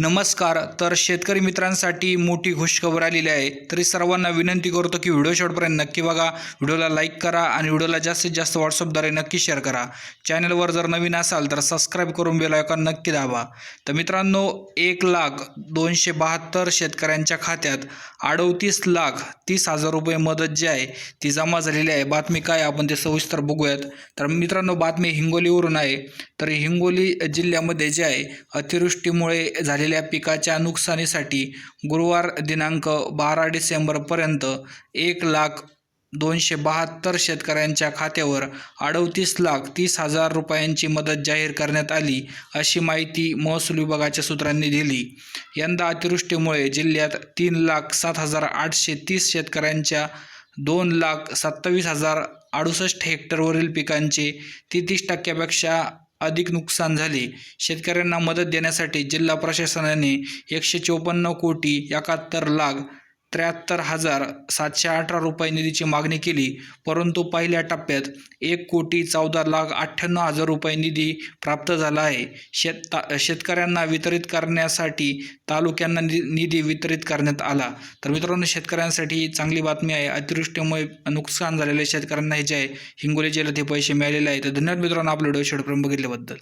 नमस्कार. तर शेतकरी मित्रांसाठी मोठी खुशखबर आलेली आहे. तरी सर्वांना विनंती करतो की व्हिडिओ शेवटपर्यंत नक्की बघा. व्हिडिओला लाईक करा आणि व्हिडिओला जास्तीत जास्त व्हॉट्सअपद्वारे नक्की शेअर करा. चॅनलवर जर नवीन असाल तर सबस्क्राईब करून बेलायकॉन नक्की दाबा. तर मित्रांनो एक लाख दोनशे बहात्तर शेतकऱ्यांच्या खात्यात अडतीस लाख तीस हजार रुपये मदत जी आहे ती जमा झालेली आहे. बातमी काय आपण ते सविस्तर बघूयात. तर मित्रांनो बातमी हिंगोलीवरून आहे. तर हिंगोली जिल्ह्यामध्ये जे आहे अतिवृष्टीमुळे झालेल्या पिकाच्या नुकसानीसाठी गुरुवार दिनांक बारा डिसेंबरपर्यंत एक लाख दोनशे बहात्तर शेतकऱ्यांच्या खात्यावर अडतीस लाख तीस हजार रुपयांची मदत जाहीर करण्यात आली अशी माहिती महसूल विभागाच्या सूत्रांनी दिली. यंदा अतिवृष्टीमुळे जिल्ह्यात तीन लाख सात हजार आठशे तीस शेतकऱ्यांच्या दोन लाख सत्तावीस हजार अडुसष्ट हेक्टरवरील पिकांचे तेहतीस टक्क्यापेक्षा अधिक नुकसान झाले. शेतकऱ्यांना मदत देण्यासाठी जिल्हा प्रशासनाने एकशे चोपन्न कोटी एकाहत्तर लाख त्र्याहत्तर हजार सातशे अठरा रुपये निधीची मागणी केली. परंतु पहिल्या टप्प्यात एक कोटी चौदा लाख अठ्ठ्याण्णव हजार रुपये निधी प्राप्त झाला आहे. शेत ता- शेतकऱ्यांना वितरित करण्यासाठी तालुक्यांना नि निधी वितरित करण्यात आला. तर मित्रांनो शेतकऱ्यांसाठी चांगली बातमी आहे. अतिवृष्टीमुळे नुकसान झालेल्या शेतकऱ्यांना हे जे आहे हिंगोली जिल्ह्यात हे पैसे मिळालेले आहेत. तर धन्यवाद मित्रांनो आपलं डोळे शेवटपर्यंत बघितल्याबद्दल.